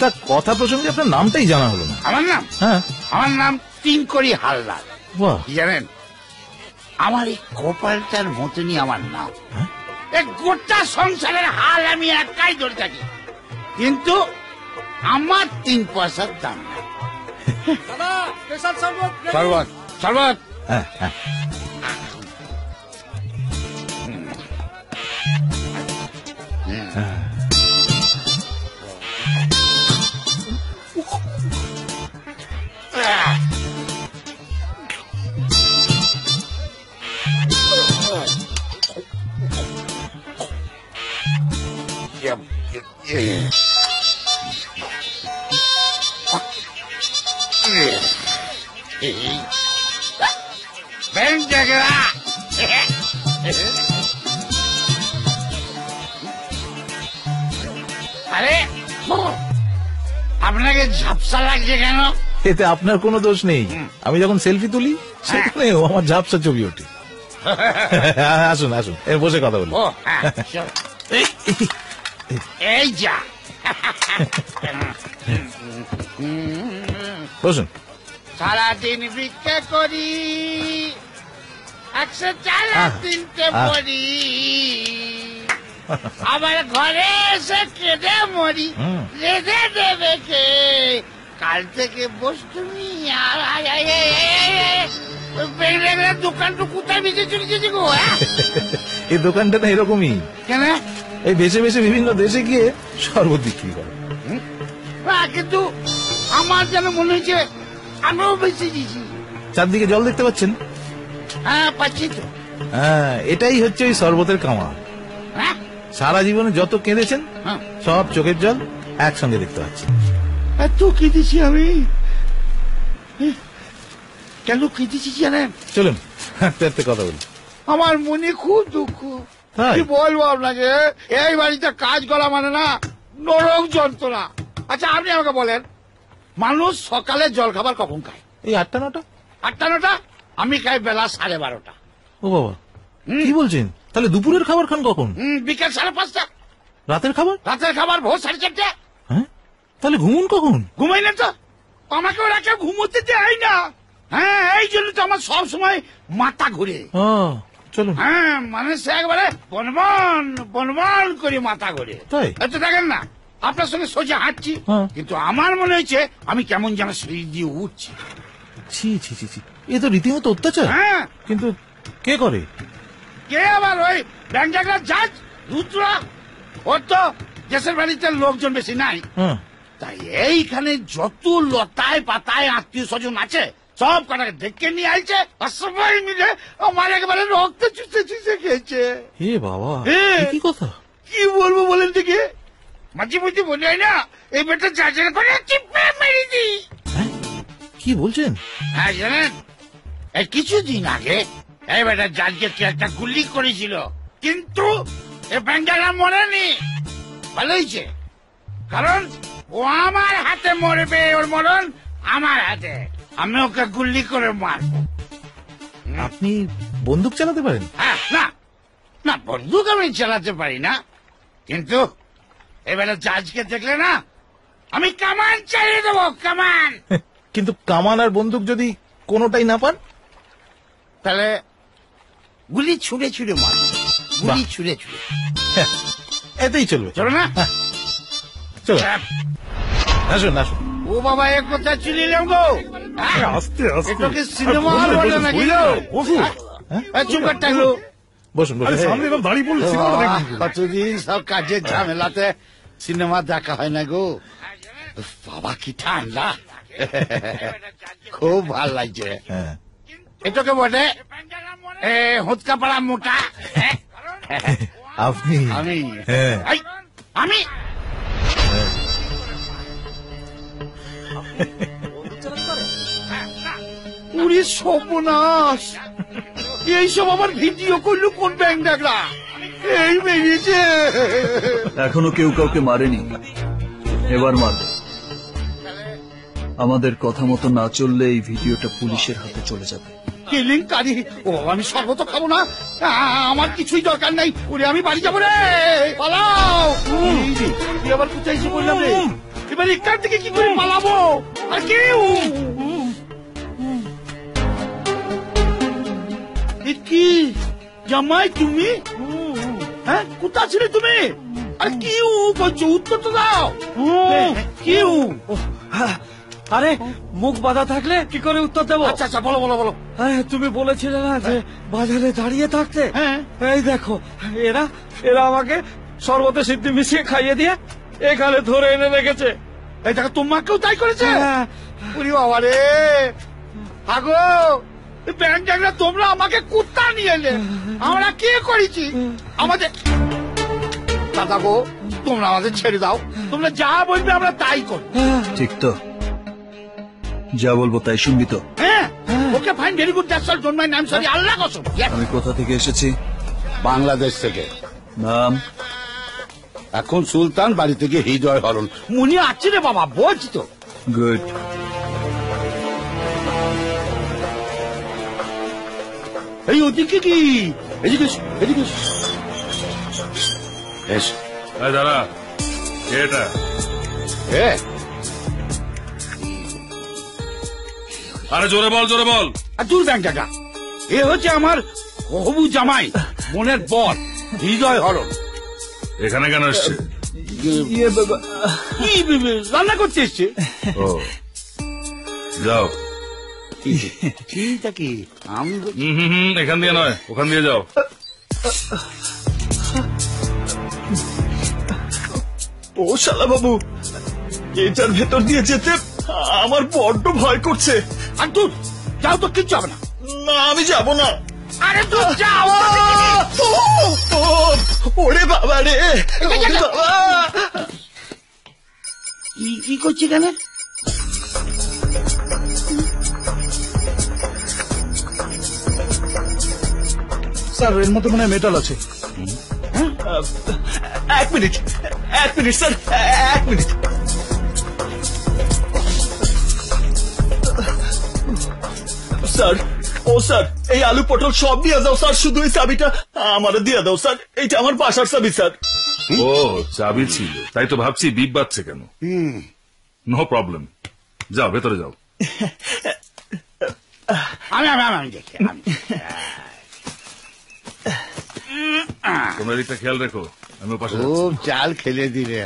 তা কথা প্রসঙ্গে আপনার নামটাই জানা হলো না। আমার নাম? হ্যাঁ। আমার নাম তিনকড়ি হালদার। বাহ। কি জানেন? আমার এই কপালটার মতনই আমার নাম। হ্যাঁ? এই গোটা সংসারের হাল আমি একাই ধরে থাকি। কিন্তু আমার তিন পয়সার দাম নাই। হ্যাঁ হ্যাঁ। ব্যাংক জায়গা আরে আপনাকে ঝাপসা লাগছে কেন? এতে আপনার কোনো দোষ নেই। আমি যখন সেলফি তুলি সেখানেও আমার ঝাপসা ছবি ওঠে। আসুন আসুন এ, বসে কথা বলি। হ্যাঁ। এই যা বসুন সারাদিন ভিক্ষা করি একশো চার তিনটে আহ। আবার ঘরে এসে কেঁদে মরি। রেঁধে দেবে কে কাল থেকে বস তুমি আর দোকানটা কোথায় বেঁচে চলেছে গো হ্যাঁ? এই দোকানটা না এরকমই। কেন? এই বেছে বেছে বিভিন্ন দেশে গিয়ে শরবত বিক্রি করে। কিন্তু আমার যেন মনে হচ্ছে আমিও বেঁচে দিয়েছি। চারদিকে জল দেখতে পাচ্ছেন? হ্যাঁ পাচ্ছি তো। হ্যাঁ এটাই হচ্ছে ওই শরবতের কামা হ্যাঁ? সারা জীবনে যত কেঁদেছেন হ্যাঁ। সব চোখের জল একসঙ্গে দেখতে পাচ্ছেন। এত কেঁদেছি আমি। কেন কেঁদেছি জানেন? চলুন হাঁটতে হাঁটতে কথা বলি। আমার মনে খুব দুঃখ? কি বলব আপনাকে? এই বাড়িতে কাজ করা মানে না নরক যন্ত্রণা। আচ্ছা আপনি আমাকে বলেন মানুষ সকালে জল খাবার কখন খায়? এই আটটা নটা? আটটা নটা? আমি খাই বেলা সাড়ে বারোটা। ও বাবা। কি বলছেন? তাহলে দুপুরের খাবার খান কখন? হুম, বিকেল সাড়ে পাঁচটা। রাতের খাবার? রাতের খাবার ভোর সাড়ে চারটে। হ্যাঁ? তাহলে ঘুমুন কখন? ঘুমাই না তো? আমাকে ওরা কেউ ঘুমোতে দেয় না। হ্যাঁ এই জন্য তো আমার সব সময় মাথা ঘুরে। ও চলুন। হ্যাঁ মানে সে একবারে বনবন বনবন করে মাথা ঘুরে। তাই? তো দেখেন না আপনার সঙ্গে সোজা হাঁটছি হ্যাঁ। কিন্তু আমার মনে হয়েছে আমি কেমন যেন সিঁড়ি দিয়ে উঠছি। ছি ছি ছি ছি। এ তো রীতিমতো অত্যাচার। হ্যাঁ। কিন্তু কে করে? কে আবার ওই ব্যাংকার জাজ? রুদ্রা? ওর তো দেশের বাড়িতে লোকজন বেশি নাই। হ্যাঁ। তাই এইখানে যত লতায় পাতায় আত্মীয় স্বজন আছে সব কটাকে ডেকে নিয়ে আইছে আর সবাই মিলে আমার একেবারে রক্ত চুষে চুষে খেয়েছে। হে বাবা এ। কি কথা? কি বলব বলেন দেখি। মাঝে মধ্যে মনে হয় না এই বেটা চার্জার করে চিপে মেরে দিই। হ্যাঁ? কি বলছেন? হ্যাঁ জানেন এই কিছুদিন আগে এই বেটা জাজকে কি একটা গুলি করেছিল কিন্তু এ ব্যাঙ্গারা মরেনি। ভালো হয়েছে কারণ ও আমার হাতে মরবে ওর মরণ আমার হাতে। আমি ওকে গুলি করে মারবো। আপনি বন্দুক চালাতে পারেন? হ্যাঁ, না না বন্দুক আমি চালাতে পারি না। কিন্তু এবারে জাজকে দেখলে না আমি কামান চালিয়ে দেবো কামান। কিন্তু কামান আর বন্দুক যদি কোনোটাই না পান? তাহলে গুলি ছুঁড়ে ছুঁড়ে মার গুলি ছুঁড়ে ছুঁড়ে। হ্যাঁ, এতেই চলবে। চলো না? চলো। হ্যাঁ। আসুন আসুন। ও বাবা এক কথা চলিলাম গো? হ্যাঁ? আস্তে আস্তে। এটাকে সিনেমা হল বলে নাকি? বসুন হ্যাঁ? এ, চুপ করে থাকল বসুন বসুন। সামনে এরকম দাঁড়িয়ে পড়লে সিনেমাটা দেখবেন কি কতদিন সব কাজের ঝামেলাতে সিনেমা দেখা হয় না গো। বাবা কি ঠান্ডা। খুব ভালো লাগছে। হ্যাঁ। এটাকে বটে এ হুৎকা পাড়া মোটা। আপনি? আমি। হ্যাঁ। আমি। উড়ি সর্বনাশ। এইসব আমার ভিডিও করল কোন ব্যাংক ডাকলা এই বেরিয়েছে এখনও কেউ কাউকে মারেনি। এবার মারবে। আমাদের কথা মতো না চললে এই ভিডিওটা পুলিশের হাতে চলে যাবে। কেলেঙ্কারি ও আমি সর্বত খাব না। আমার কিছুই দরকার নাই। ওরে আমি বাড়ি যাব রে। পালাও। তুই আবার কোথায় বললাম রে? এবার এখান থেকে কি করে পালাবো? আর কেউ? কি? জামাই তুমি? হ্যাঁ কোথা ছিলে তুমি? আর কি উ করছ উত্তর তো দাও। কি উ? আরে মুখ বাঁধা থাকলে কি করে উত্তর দেবো? আচ্ছা আচ্ছা বলো বলো বলো। আরে তুমি বলেছিলে না যে বাজারে দাঁড়িয়ে থাকতে? হ্যাঁ। এই দেখো এরা এরা আমাকে সর্বতে সিদ্ধি মিশিয়ে খাইয়ে দিয়ে এখানে ধরে এনে রেখেছে। এই দেখো তোমাকেও তাই করেছে? হ্যাঁ। বাবা রে। আগো ব্যাংকরা তোমরা আমাকে কুত্তা নিয়ে এলে। আমরা কি করেছি? আমাদের দাদা গো তোমরা আমাদের ছেড়ে দাও। তোমরা যা বলবে আমরা তাই করব। ঠিক তো। যা বলব তাই শুনবি তো। হ্যাঁ okay fine very good that's all don't my নাম সরি আল্লাহ কসম আমি কোথা থেকে এসেছি? বাংলাদেশ থেকে। নাম? এখন সুলতান বাড়ি থেকে হৃদয় হরণ। মুনি আছে রে বাবা বলছি তো। গুড এই ওদিকে কি এদিকে এদিকে এস এই এটা এ আরে জোরে বল জোরে বল আর দূর ব্যাংক এ হচ্ছে আমার হবু জামাই মনের বর হৃদয় হরণ এখানে কেন ইয়ে ভেবে- রান্না করতে এসছে ও যাও চিন্তা কি আমি হুম হুম হুম এখান দিয়ে নয় ওখান দিয়ে যাও। ও শালা বাবু এটার ভেতর দিয়ে যেতে আমার বড্ড ভয় করছে। আর তুই যাও তো কিচ্ছু হবে না। না আমি যাব না। আরে তুই যাও ওরে বাবা রে বাবা। কি কি করছি কেন স্যার এর মধ্যে মনে হয় মেটাল আছে। এক মিনিট এক মিনিট স্যার এক মিনিট। স্যার ও স্যার এই আলু পটল সব দিয়ে দাও স্যার শুধু এই চাবিটা আমার দিয়ে দাও স্যার এইটা আমার বাসার চাবি স্যার। ও চাবি ছিল তাই তো ভাবছি বিপ বাজছে কেন? নো প্রবলেম যাও ভেতরে যাও। আমি আমি আমি আমি দেখি আমি তোমরা দিকটা খেয়াল রেখো আমি ও পাশে যাচ্ছি। খুব চাল খেলে দিলে